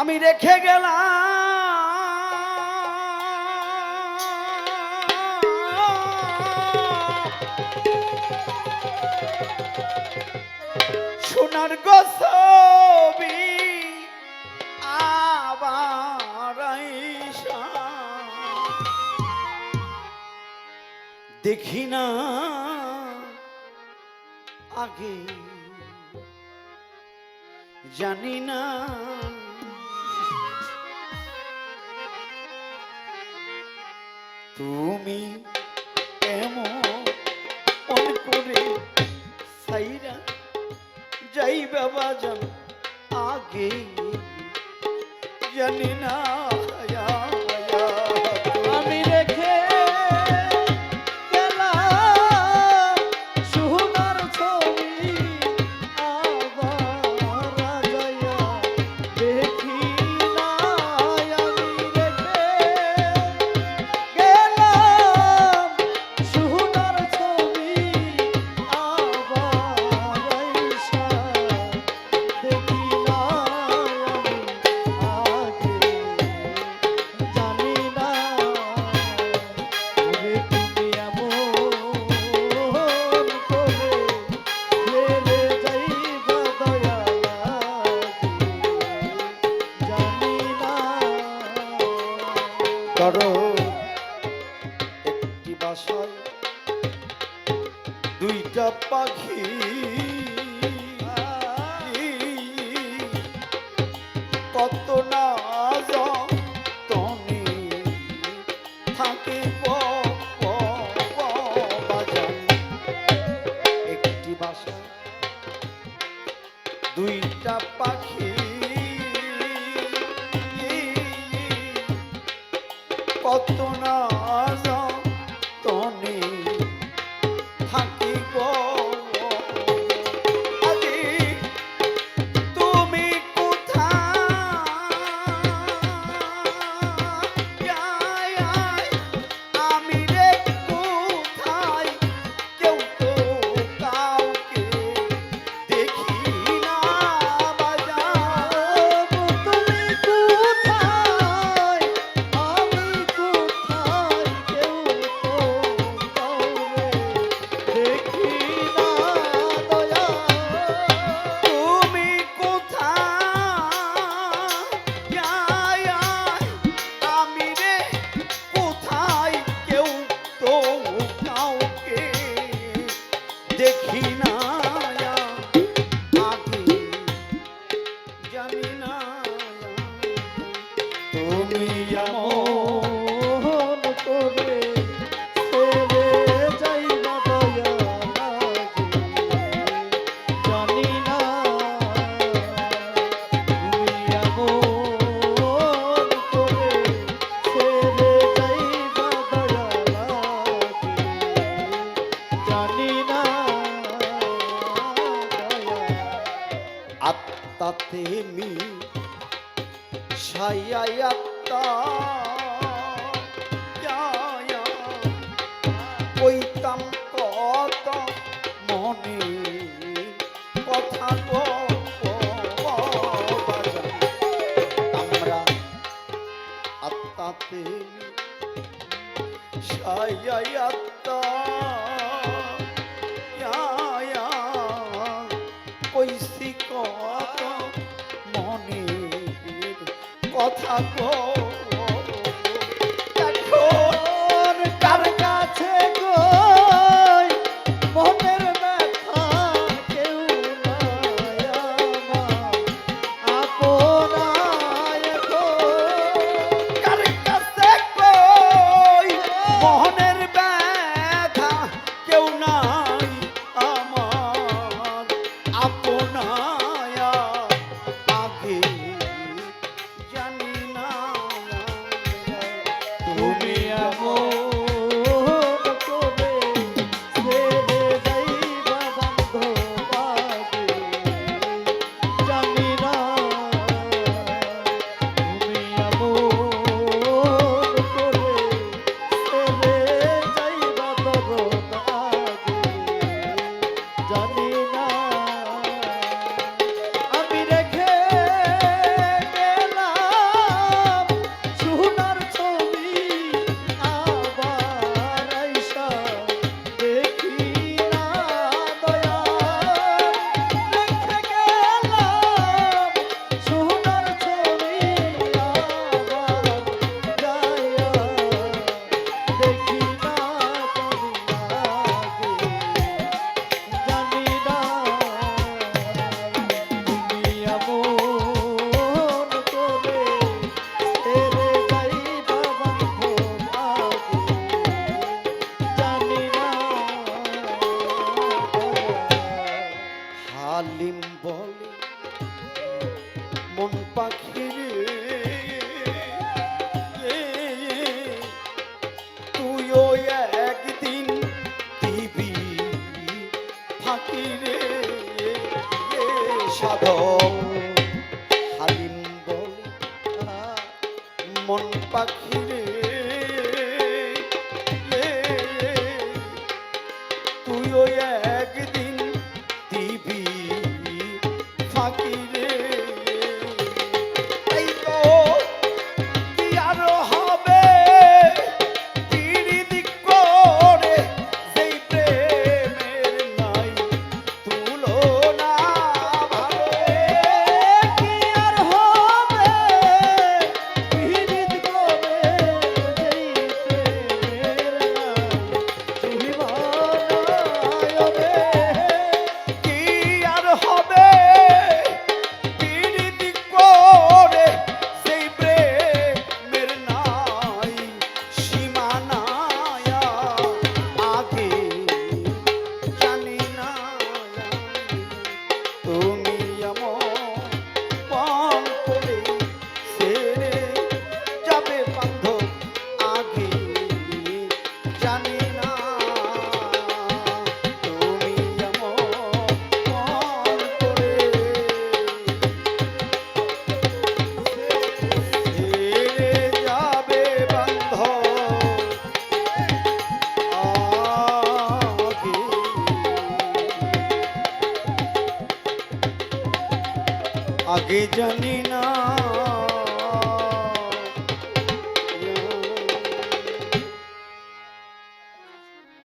আমি রেখে গেলাম। সোনার গসবি আবার দেখি না আগে। জানি না তুমি এমন করে সাইরা যাই বাবা জান আগে। জানি না যাব পাখি। কত না থাকে একটি বাসা দুইটা পাখি। সাই আত্মা মন পাখির তুইও একদিন দিবি ফাঁকিরে সাধক। আগে জানি না।